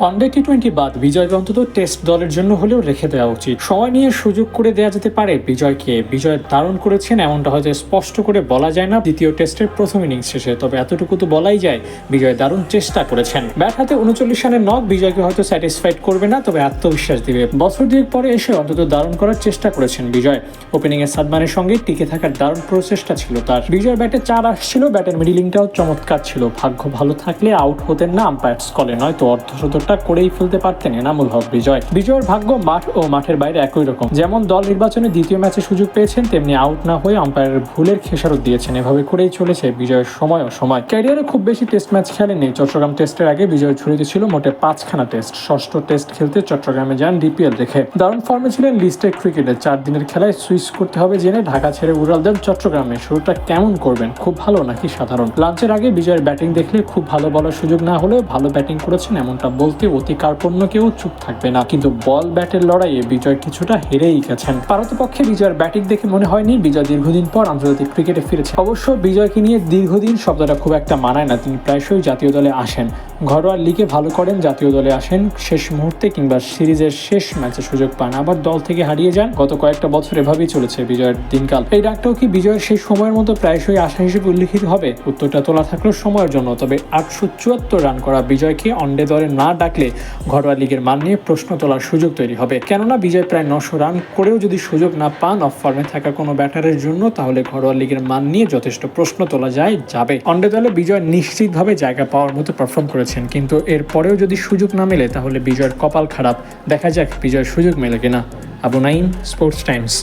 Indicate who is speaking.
Speaker 1: One day T twenty বাদ বিজয়কে অন্তত টেস্ট দলের জন্য হলেও রেখে দেওয়া উচিত। সময় নিয়ে সুযোগ করে দেওয়া যেতে পারে বিজয়কে। বিজয় দারুণ করেছেন এমনটা হয়তো স্পষ্ট করে বলা যায় না দ্বিতীয় টেস্টের প্রথম ইনিংস শেষে। তবে এতটুকু তো বলাই যায়, বিজয় দারুণ চেষ্টা করেছেন। ব্যাট হাতে উনচল্লিশ রানের নক বিজয়কে হয়তো স্যাটিসফাইড করবে না, তবে আত্মবিশ্বাস দিবে। বছর দুয়েক পরে এসে অন্তত দারুণ করার চেষ্টা করেছেন বিজয়। ওপেনিং এ সাদমানের সঙ্গে টিকে থাকার দারুণ প্রচেষ্টা ছিল তার। বিজয় ব্যাটে চার আসছিল, ব্যাটের মিডিলিংটাও চমৎকার ছিল। ভাগ্য ভালো থাকলে আউট হতেন না আম্পায়ার্স কলে নয়তো অর্ধশতকটা করেই ফেলতে পারতেন এনামুল হক বিজয়। বিজয়ের ভাগ্য মাঠ ও মাঠের বাইরে একই রকম। যেমন দল নির্বাচনে দ্বিতীয় ম্যাচে সুযোগ পেয়েছেন, তেমনি আউট না হয়ে আম্পায়ারের ভুলের খেসারত দিয়েছেন। এভাবে করেই চলেছে বিজয়ের সময় ও সময়। ক্যারিয়ারে খুব বেশি টেস্ট ম্যাচ খেলেননি। চট্টগ্রাম টেস্টের আগে বিজয়ের ঝুড়িতে ছিল মোটে পাঁচখানা টেস্ট। ষষ্ঠ টেস্ট খেলতে চট্টগ্রামে যান ডিপিএল দেখে। দারুণ ফর্মে ছিলেন লিস্টের ক্রিকেটে। চার দিনের খেলায় সুইচ করতে হবে জেনে ঢাকা ছেড়ে উড়াল দেন চট্টগ্রামে। শুরুটা কেমন করবেন? খুব ভালো নাকি সাধারণ? লাঞ্চের আগে বিজয়ের ব্যাটিং দেখলে খুব ভালো বলার সুযোগ না হলেও ভালো ব্যাটিং করেছেন এমনটা বলতে অতি কার্পণ্য কেউ চুপ থাকবে না। কিন্তু বল ব্যাটের লড়াইয়ে বিজয় কিছুটা হেরেই গেছেন। ভারতপক্ষে বিজয়ের ব্যাটিং দেখে মনে হয়নি বিজয় দীর্ঘদিন পর আন্তর্জাতিক ক্রিকেটে ফিরেছে। অবশ্য বিজয়কে নিয়ে দীর্ঘদিন শব্দটা খুব একটা মানায় না। তিনি প্রায়শই জাতীয় দলে আসেন। ঘরোয়া লিগে ভালো করেন, জাতীয় দলে আসেন শেষ মুহূর্তে কিংবা সিরিজের শেষ ম্যাচে সুযোগ পান। আবার দল থেকে হারিয়ে যান। গত কয়েকটা বছর এভাবেই চলেছে বিজয়ের দিনকাল। এই ডাকটাও কি বিজয়ের সেই সময়ের মতো প্রায়শই আশা হিসেবে উল্লিখিত হবে? উত্তরটা তোলা থাকল সময়ের জন্য। তবে আটশো চুয়াত্তর রান করা বিজয়কে অনডে দলে না ডাকলে ঘরোয়া লিগের মান নিয়ে প্রশ্ন তোলার সুযোগ তৈরি হবে। কেননা, বিজয় প্রায় নশো রান করেও যদি সুযোগ না পান অফ ফর্মে থাকা কোনো ব্যাটারের জন্য, তাহলে ঘরোয়া লিগের মান নিয়ে যথেষ্ট প্রশ্ন তোলা যায়, যাবে। অন্ডে দলে বিজয় নিশ্চিতভাবে জায়গা পাওয়ার মতো পারফর্ম করেছেন, কিন্তু এর পরেও যদি সুযোগ না মেলে, তাহলে বিজয়ের কপাল খারাপ। দেখা যাক বিজয়ের সুযোগ মেলে কিনা। Abu Naim sports Times